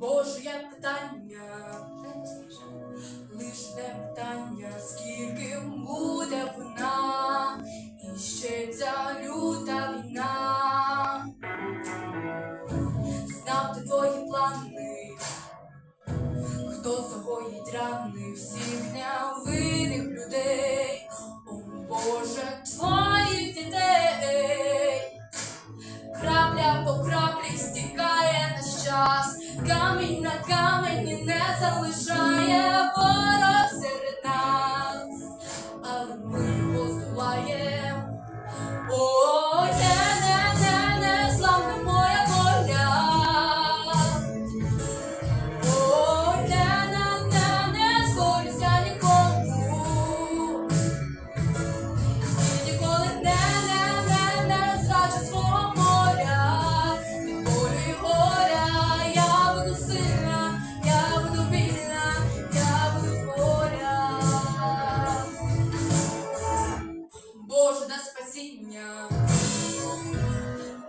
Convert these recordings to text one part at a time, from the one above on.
Божє питання, лиш не птання, скільки буде вона, і ще ця люта війна, знав ти твої плани, хто загоїть рани всіх невинних людей, о Боже твоїх дітей, крапля по краплі стікає наш час камінь на камені не залишає ворог.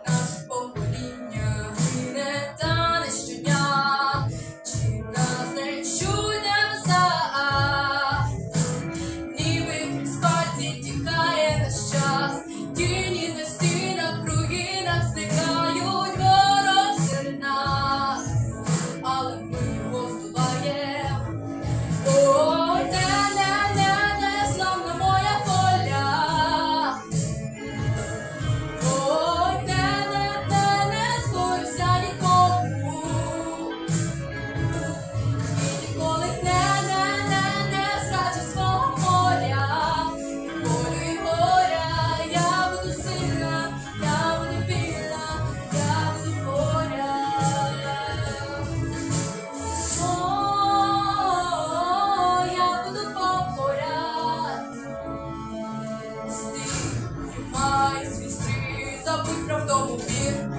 наше покоління гине та не чи нас не чує небеса, ніби тікає. muito pro o teu.